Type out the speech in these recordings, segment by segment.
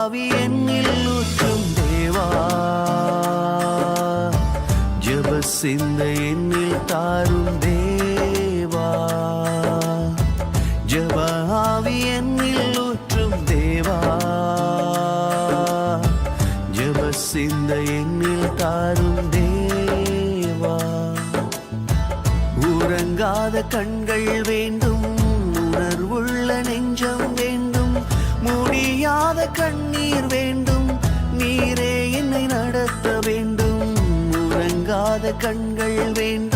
ஆவி என்னில் ஊற்றும் தேவா ஜப சிந்த என்னில் தாரும் தேவா ஜப ஆவி என்னில் ஊற்றும் தேவா ஜப சிந்த என்னில் தாரும் தேவா உறங்காத கண்கள் வேண்டும் உணர்வுள்ள நெஞ்சம் முடியாத கண்ணீர் வேண்டும். நீரே என்னை நடத்த வேண்டும். உறங்காத கண்கள் வேண்டும்.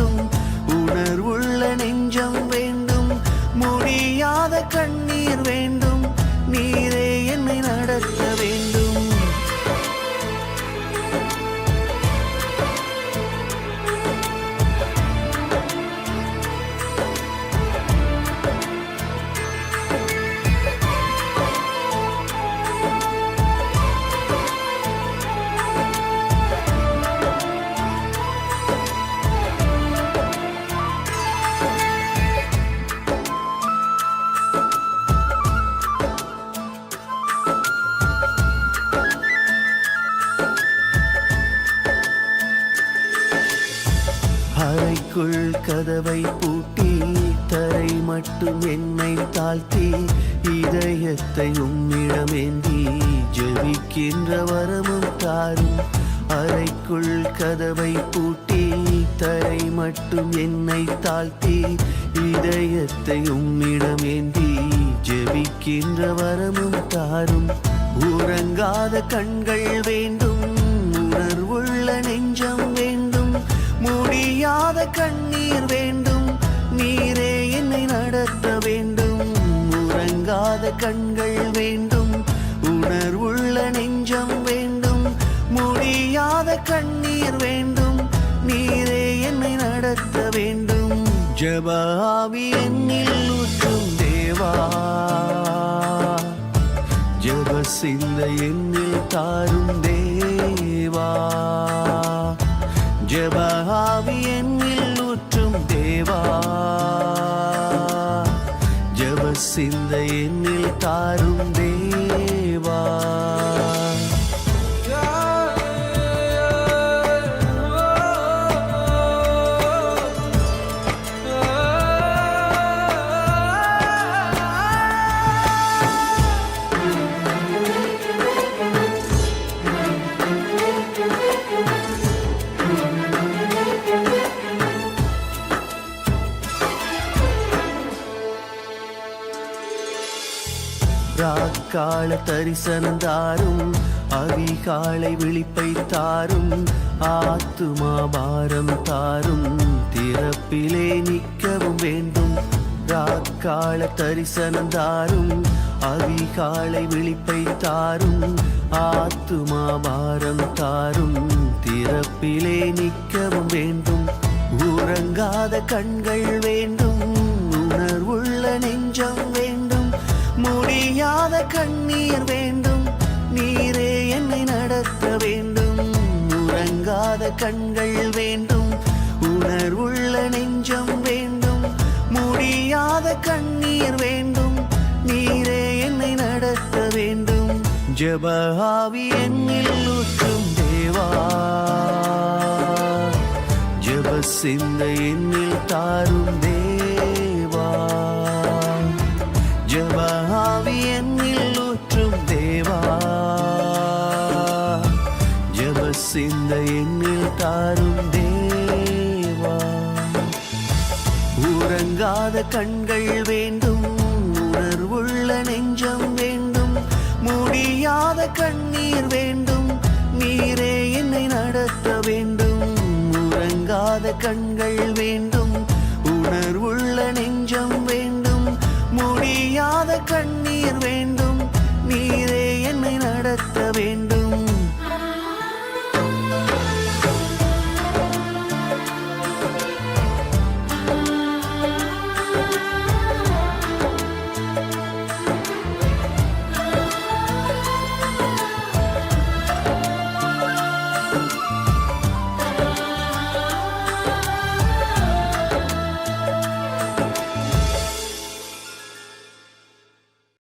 உள் கதவை பூட்டி தரை மட்டும் என்னை தாழ்த்தி இதயத்தை உம்மிடமேந்தி ஜெபிக்கின்ற வரமும் தாரும். அறைக்குள் கதவை பூட்டி தரை மட்டும் என்னை தாழ்த்தி இதயத்தை உம்மிடமேந்தி ஜெபிக்கின்ற வரமும் தாரும். உறங்காத கண்கள் வேண்டும் உணர்வுள் முடியாத கண்ணீர் வேண்டும். நீரே என்னை நடத்த வேண்டும். உறங்காத கண்கள் வேண்டும். உணர்வுள்ள நெஞ்சம் வேண்டும். முடியாத கண்ணீர் வேண்டும். நீரே என்னை நடத்த வேண்டும். ஜபாவி என்னில் ஊற்றும் தேவா. ஜப சிந்தை என்னில் தாரும் தேவா ஜபாவி என்னில் ஊற்றும் தேவா. ஜப சிந்த என்னில் தாரும் தேவா ராக்கால தரிசனம் தாரும் அதிகாலை விழிப்பை தாரும் ஆத்துமா பாரம் தாரும். திறப்பிலே நிற்கவும் வேண்டும். ராக்கால தரிசனம் தாரும் அதிகாலை விழிப்பை தாரும் ஆத்துமா பாரம் தாரும். திறப்பிலே நிற்கவும் வேண்டும். உறங்காத கண்கள் வேண்டும். கண்கள் வேண்டும் உணர்வுள்ள நெஞ்சம் வேண்டும் முடியாத கண்ணீர் வேண்டும் நீரே என்னை நடத்த வேண்டும். ஜபஹாவி என்னில் ஊற்றும் தேவா. ஜப சிந்த என்னில் தாரும் சிந்த எண்ணில் தாரும் தேவா. உறங்காத கண்கள் வேண்டும் உணர்வுள்ள நெஞ்சம் வேண்டும் முடியாத கண்ணீர் வேண்டும் நீரே என்னை நடத்த வேண்டும். உறங்காத கண்கள் வேண்டும் உணர்வுள்ள நெஞ்சம் வேண்டும் முடியாத கண்ணீர் வேண்டும்